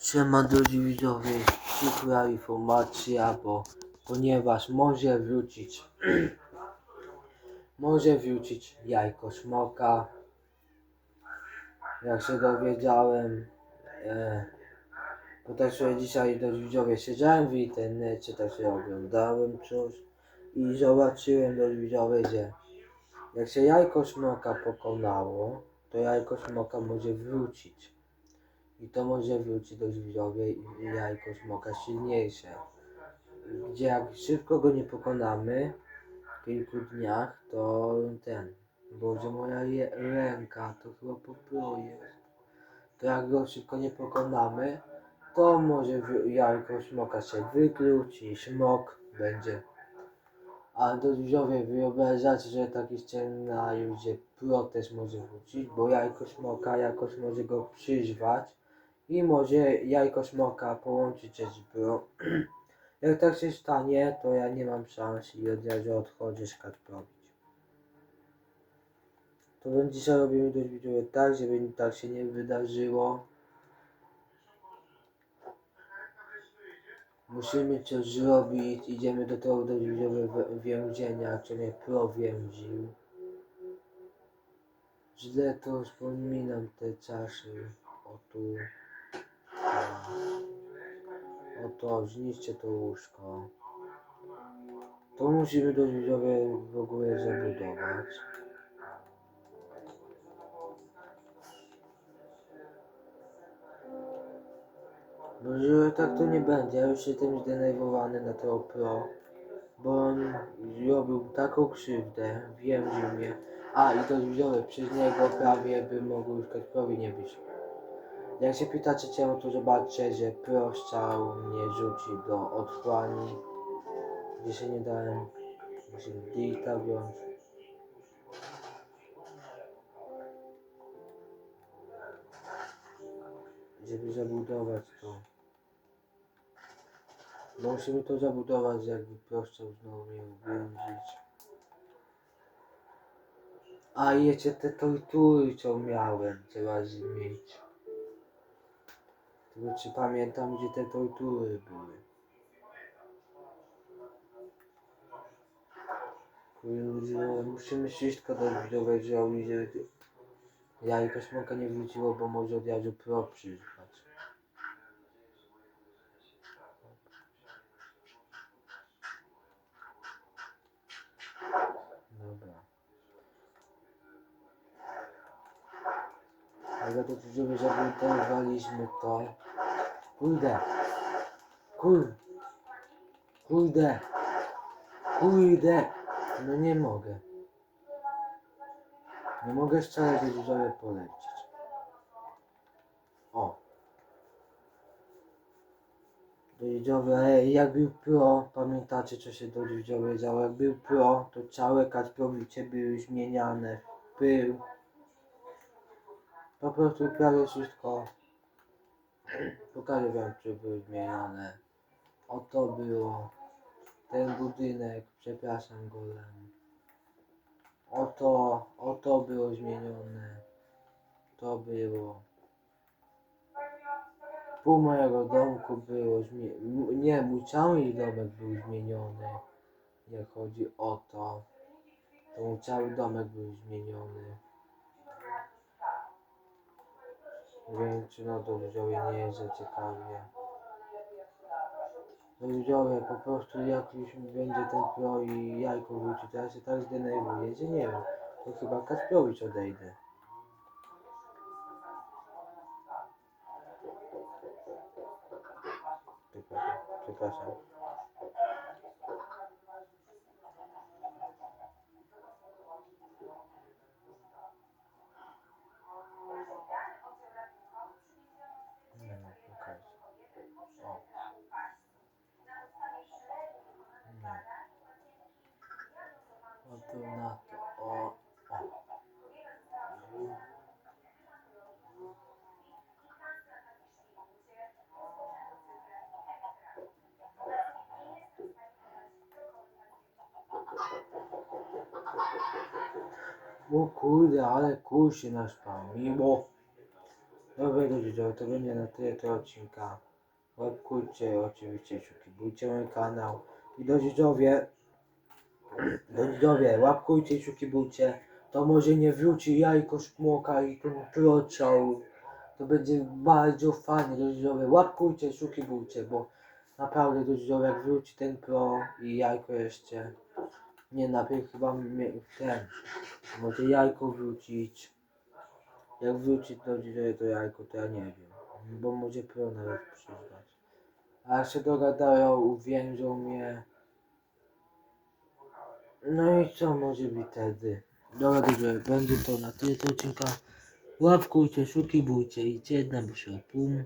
Siema drodzy widzowie, przykra informacja, bo ponieważ może wrócić może wrócić jajko smoka jak się dowiedziałem e, bo tak sobie dzisiaj drodzy widzowie siedziałem w internecie, tak sobie oglądałem coś i zobaczyłem drodzy widzowie, że jak się jajko smoka pokonało, to jajko smoka może wrócić. I to może wrócić do widzowie i jajko smoka silniejsze. Gdzie jak szybko go nie pokonamy w kilku dniach, to ten. Boże moja je, ręka, to chyba popro jest. To jak go szybko nie pokonamy, to może jajko smoka się wykluci, smok będzie. A do widzowie wyobrażacie, że taki scenariusz, że pro też może wrócić, bo jajko smoka jakoś może go przyzwać i może jajko smoka połączyć z pro. Jak tak się stanie, to ja nie mam szans i od razu odchodzę z Katprowić. To więc dzisiaj robimy dość widzowie tak, żeby tak się nie wydarzyło. Musimy coś zrobić, idziemy do tego widzowie więzienia, co mnie pro więził. Źle to wspominam te czasy. O tu. Oto, zniszcie to łóżko. To musimy do widzowie w ogóle zabudować. Bo że tak to nie będzie, ja już jestem zdenerwowany na tego pro. Bo on zrobił taką krzywdę, więził mnie. A i to widzowie, przez niego prawie by mogło już Kacprowi nie być. Jak się pytacie czemu, to zobaczcie, że Pro chciał mnie rzucić do otchłani, gdzie się nie dałem, muszę dirta wziąć. Żeby zabudować to. Musimy to zabudować, jakby Pro chciał znowu mnie uwięzić. A i jeszcze te tortury, co miałem, trzeba zmienić. Tylko czy pamiętam, gdzie te tortury były? Musimy wszystko dowiadować, że że jajko smoka nie wróciło, bo może od razu pro przyjechać. Dobra. Ale to żeby zabudowaliśmy to. Kurde. Kur. Kurde. Kurde. No nie mogę. Nie mogę strzelać, żeby sobie polecieć. O. Do Dziedziowe, jak był pro, pamiętacie co się do Dziedziowe działo, jak był pro, to całe Kacprowice były zmieniane w pył. Po prostu prawie wszystko. Pokażę wam, czy były zmieniane. Oto było. Ten budynek, przepraszam golem. Oto, oto było zmienione. To było. Pół mojego domku było zmienione. Nie, mój cały domek był zmieniony. Jak chodzi o to. To mój cały domek był zmieniony. Wiem, czy no widzowie nie jest za ciekawie. No widzowie, po prostu jak już będzie ten pro i jajko wróci, ja się tak zdenerwuję, że nie wiem. To chyba Kacprowicz odejdę. Przepraszam, przepraszam. Nie no, pokaż. O. Nie. Oto na to. O, o. O kurde, ale kur się nasz pan, mimo. Dobra, ludzie, to będzie na tyle tego odcinka. Łapkujcie, oczywiście, subskrybujcie mój kanał. I do widzowie, do widzowie, łapkujcie, subskrybujcie. To może nie wróci jajko szmoka i ten proczoł. To będzie bardzo fajnie, widzowie. Łapkujcie, subskrybujcie, bo naprawdę widzowie, jak wróci ten pro i jajko jeszcze. Nie, najpierw chyba ten. Może jajko wrócić. Jak wróci to dzisiaj to jajko, to ja nie wiem. Bo może pro nawet przyznać. A się dogadają, uwięzą mnie. No i co może być wtedy? Dobra, dobrze, będzie to na tyle odcinka. Łapkujcie, szukibujcie i jedna by się pum.